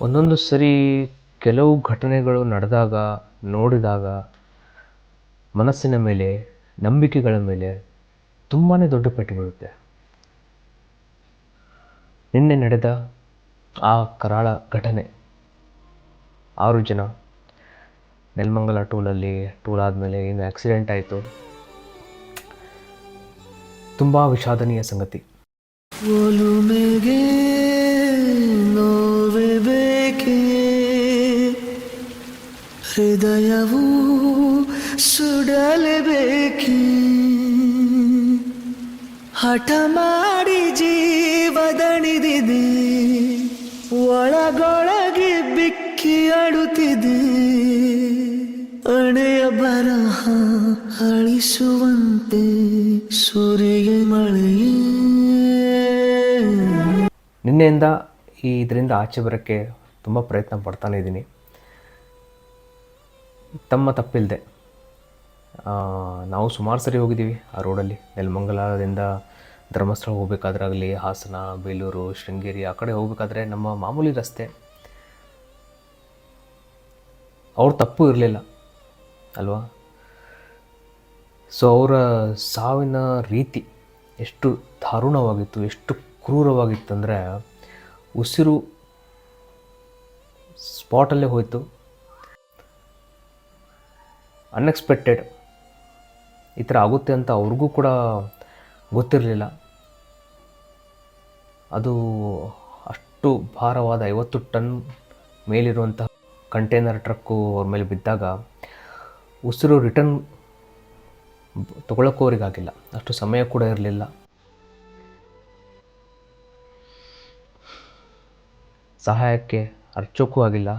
ಒಂದೊಂದು ಸರಿ ಕೆಲವು ಘಟನೆಗಳು ನಡೆದಾಗ, ನೋಡಿದಾಗ ಮನಸ್ಸಿನ ಮೇಲೆ, ನಂಬಿಕೆಗಳ ಮೇಲೆ ತುಂಬಾ ದೊಡ್ಡ ಪೆಟ್ಟು ಬೀಳುತ್ತೆ. ನಿನ್ನೆ ನಡೆದ ಆ ಕರಾಳ ಘಟನೆ, ಆರು ಜನ, ನೆಲಮಂಗಲ ಟೂಲಲ್ಲಿ ಟೂಲ್ ಆದಮೇಲೆ ಏನು ಆಕ್ಸಿಡೆಂಟ್ ಆಯಿತು. ತುಂಬ ವಿಷಾದನೀಯ ಸಂಗತಿ. ಹೃದಯವು ಸುಡಲೇಬೇಕಿ? ಹಠ ಮಾಡಿ ಜೀವದಣಿದಿದೆ ಒಳಗೊಳಗೆ ಬಿಕ್ಕಿ ಅಡುತ್ತಿದೆ ಅಣೆಯ ಬರಹ ಅಳಿಸುವಂತೆ ಸುರಿಯ ಮಳೆಯೇ. ನಿನ್ನೆಯಿಂದ ಈ ಇದರಿಂದ ಆಚೆ ಬರೋಕ್ಕೆ ತುಂಬ ಪ್ರಯತ್ನ ಪಡ್ತಾನೆ ಇದ್ದೀನಿ. ತಮ್ಮ ತಪ್ಪಿಲ್ಲದೆ ನಾವು ಸುಮಾರು ಸರಿ ಹೋಗಿದ್ದೀವಿ ಆ ರೋಡಲ್ಲಿ. ನೆಲಮಂಗಲದಿಂದ ಧರ್ಮಸ್ಥಳ ಹೋಗ್ಬೇಕಾದ್ರಾಗಲಿ, ಹಾಸನ, ಬೇಲೂರು, ಶೃಂಗೇರಿ ಆ ಕಡೆ ಹೋಗಬೇಕಾದ್ರೆ ನಮ್ಮ ಮಾಮೂಲಿ ರಸ್ತೆ. ಅವ್ರ ತಪ್ಪು ಇರಲಿಲ್ಲ, ಅಲ್ವಾ? ಸೊ ಅವರ ಸಾವಿನ ರೀತಿ ಎಷ್ಟು ದಾರುಣವಾಗಿತ್ತು, ಎಷ್ಟು ಕ್ರೂರವಾಗಿತ್ತು ಅಂದರೆ ಉಸಿರು ಸ್ಪಾಟಲ್ಲೇ ಹೋಯಿತು. ಅನ್ಎಕ್ಸ್ಪೆಕ್ಟೆಡ್ ಈ ಥರ ಆಗುತ್ತೆ ಅಂತ ಅವ್ರಿಗೂ ಕೂಡ ಗೊತ್ತಿರಲಿಲ್ಲ. ಅದು ಅಷ್ಟು ಭಾರವಾದ ಐವತ್ತು ಟನ್ ಮೇಲಿರುವಂತಹ ಕಂಟೈನರ್ ಟ್ರಕ್ಕು ಅವ್ರ ಮೇಲೆ ಬಿದ್ದಾಗ ಉಸಿರು ರಿಟರ್ನ್ ತಗೊಳ್ಳೋಕ್ಕೂ ಅವ್ರಿಗಾಗಿಲ್ಲ. ಅಷ್ಟು ಸಮಯ ಕೂಡ ಇರಲಿಲ್ಲ. ಸಹಾಯಕ್ಕೆ ಅರ್ಚೋಕ್ಕೂ ಆಗಿಲ್ಲ.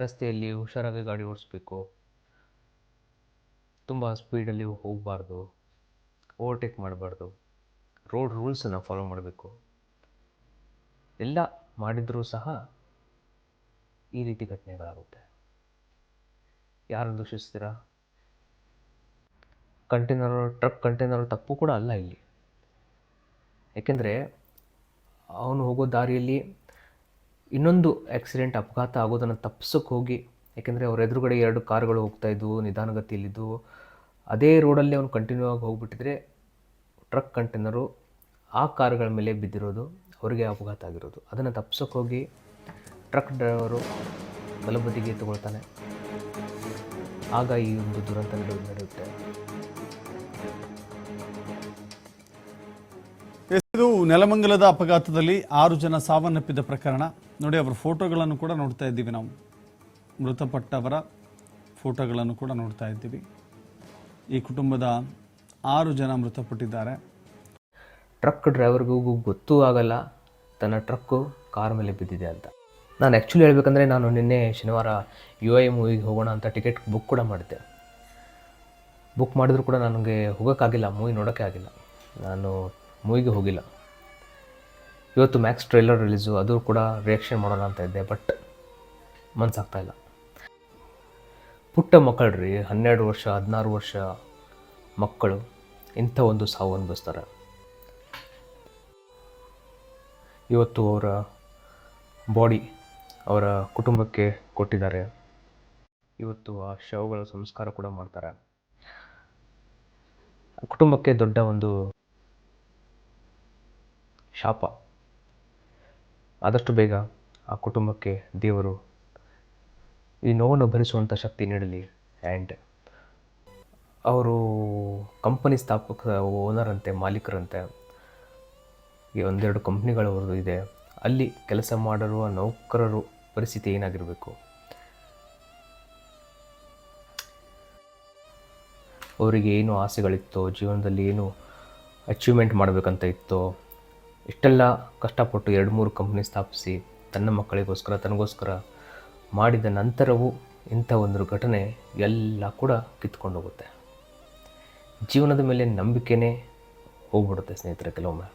ರಸ್ತೆಯಲ್ಲಿ ಹುಷಾರಾಗಿ ಗಾಡಿ ಓಡಿಸ್ಬೇಕು. ತುಂಬ ಸ್ಪೀಡಲ್ಲಿ ಹೋಗಬಾರ್ದು. ಓವರ್ಟೇಕ್ ಮಾಡಬಾರ್ದು. ರೋಡ್ ರೂಲ್ಸನ್ನು ಫಾಲೋ ಮಾಡಬೇಕು. ಎಲ್ಲ ಮಾಡಿದರೂ ಸಹ ಈ ರೀತಿ ಘಟನೆಗಳಾಗುತ್ತೆ. ಯಾರನ್ನು ದೂಷಿಸ್ತೀರಾ? ಕಂಟೈನರ್, ಟ್ರಕ್ ಕಂಟೈನರ್ ತಪ್ಪು ಕೂಡ ಅಲ್ಲ ಇಲ್ಲಿ. ಏಕೆಂದರೆ ಅವನು ಹೋಗೋ ದಾರಿಯಲ್ಲಿ ಇನ್ನೊಂದು ಆಕ್ಸಿಡೆಂಟ್ ಅಪಘಾತ ಆಗೋದನ್ನು ತಪ್ಪಿಸೋಕೆ ಹೋಗಿ, ಯಾಕೆಂದರೆ ಅವ್ರ ಎದುರುಗಡೆ ಎರಡು ಕಾರುಗಳು ಹೋಗ್ತಾ ಇದ್ವು ನಿಧಾನಗತಿಯಲ್ಲಿದ್ದು ಅದೇ ರೋಡಲ್ಲಿ ಅವನು ಕಂಟಿನ್ಯೂ ಆಗಿ ಹೋಗ್ಬಿಟ್ಟಿದ್ರೆ ಟ್ರಕ್ ಕಂಟೈನರು ಆ ಕಾರುಗಳ ಮೇಲೆ ಬಿದ್ದಿರೋದು, ಅವರಿಗೆ ಅಪಘಾತ ಆಗಿರೋದು. ಅದನ್ನು ತಪ್ಪಿಸೋಕೆ ಹೋಗಿ ಟ್ರಕ್ ಡ್ರೈವರು ಬಲಬದಿಗೆ ತಗೊಳ್ತಾನೆ ಆಗ ಈ ಒಂದು ದುರಂತ ನಡೆಯುತ್ತೆ. ಇದು ನೆಲಮಂಗಲದ ಅಪಘಾತದಲ್ಲಿ ಆರು ಜನ ಸಾವನ್ನಪ್ಪಿದ ಪ್ರಕರಣ. ನೋಡಿ, ಅವರ ಫೋಟೋಗಳನ್ನು ಕೂಡ ನೋಡ್ತಾ ಇದ್ದೀವಿ ನಾವು. ಮೃತಪಟ್ಟವರ ಫೋಟೋಗಳನ್ನು ಕೂಡ ನೋಡ್ತಾ ಇದ್ದೀವಿ. ಈ ಕುಟುಂಬದ ಆರು ಜನ ಮೃತಪಟ್ಟಿದ್ದಾರೆ. ಟ್ರಕ್ ಡ್ರೈವರ್ಗೂ ಗೊತ್ತೂ ಆಗಲ್ಲ. ತನ್ನ ಟ್ರಕ್ಕು ಕಾರ್ ಮೇಲೆ ಬಿದ್ದಿದೆ ಅಂತ. ನಾನು ಆ್ಯಕ್ಚುಲಿ ಹೇಳ್ಬೇಕಂದ್ರೆ ನಾನು ನಿನ್ನೆ ಶನಿವಾರ ಯು ಐ ಮೂವಿಗೆ ಹೋಗೋಣ ಅಂತ ಟಿಕೆಟ್ ಬುಕ್ ಕೂಡ ಮಾಡಿದ್ದೆ. ಬುಕ್ ಮಾಡಿದ್ರು ಕೂಡ ನನಗೆ ಹೋಗೋಕ್ಕಾಗಿಲ್ಲ, ಮೂವಿ ನೋಡೋಕ್ಕೆ ಆಗಿಲ್ಲ. ನಾನು ಮೂವಿಗೆ ಹೋಗಿಲ್ಲ. ಇವತ್ತು ಮ್ಯಾಕ್ಸ್ ಟ್ರೈಲರ್ ರಿಲೀಸು ಅದು ಕೂಡ ರಿಯಾಕ್ಷನ್ ಮಾಡೋಣ ಅಂತ ಇದ್ದೆ ಬಟ್ ಮನ್ಸಾಗ್ತಾ ಇಲ್ಲ. ಪುಟ್ಟ ಮಕ್ಕಳು ರೀ, ಹನ್ನೆರಡು ವರ್ಷ, ಹದಿನಾರು ವರ್ಷ ಮಕ್ಕಳು, ಇಂಥ ಒಂದು ಸಾವು ಅನುಭವಿಸ್ತಾರೆ. ಇವತ್ತು ಅವರ ಬಾಡಿ ಅವರ ಕುಟುಂಬಕ್ಕೆ ಕೊಟ್ಟಿದ್ದಾರೆ. ಇವತ್ತು ಆ ಶವಗಳ ಸಂಸ್ಕಾರ ಕೂಡ ಮಾಡ್ತಾರೆ. ಕುಟುಂಬಕ್ಕೆ ದೊಡ್ಡ ಒಂದು ಶಾಪ. ಆದಷ್ಟು ಬೇಗ ಆ ಕುಟುಂಬಕ್ಕೆ ದೇವರು ಈ ನೋವನ್ನು ಭರಿಸುವಂಥ ಶಕ್ತಿ ನೀಡಲಿ. ಆ್ಯಂಡ್ ಅವರು ಕಂಪನಿ ಸ್ಥಾಪಕ ಓನರ್ ಅಂತೆ, ಮಾಲೀಕರಂತೆ, ಈ ಒಂದೆರಡು ಕಂಪ್ನಿಗಳವರು ಇದೆ. ಅಲ್ಲಿ ಕೆಲಸ ಮಾಡಿರುವ ನೌಕರರು ಪರಿಸ್ಥಿತಿ ಏನಾಗಿರಬೇಕು? ಅವರಿಗೆ ಏನು ಆಸೆಗಳಿತ್ತೋ, ಜೀವನದಲ್ಲಿ ಏನು ಅಚೀವ್ಮೆಂಟ್ ಮಾಡಬೇಕಂತ ಇತ್ತೋ ಇಷ್ಟೆಲ್ಲ ಕಷ್ಟಪಟ್ಟು ಎರಡು ಮೂರು ಕಂಪ್ನಿ ಸ್ಥಾಪಿಸಿ ತನ್ನ ಮಕ್ಕಳಿಗೋಸ್ಕರ, ತನಗೋಸ್ಕರ ಮಾಡಿದ ನಂತರವೂ ಇಂಥ ಒಂದು ಘಟನೆ ಎಲ್ಲ ಕೂಡ ಕಿತ್ಕೊಂಡು ಹೋಗುತ್ತೆ ಜೀವನದ ಮೇಲೆ ನಂಬಿಕೆನೇ ಹೋಗ್ಬಿಡುತ್ತೆ ಸ್ನೇಹಿತರೆ ಕೆಲವೊಮ್ಮೆ.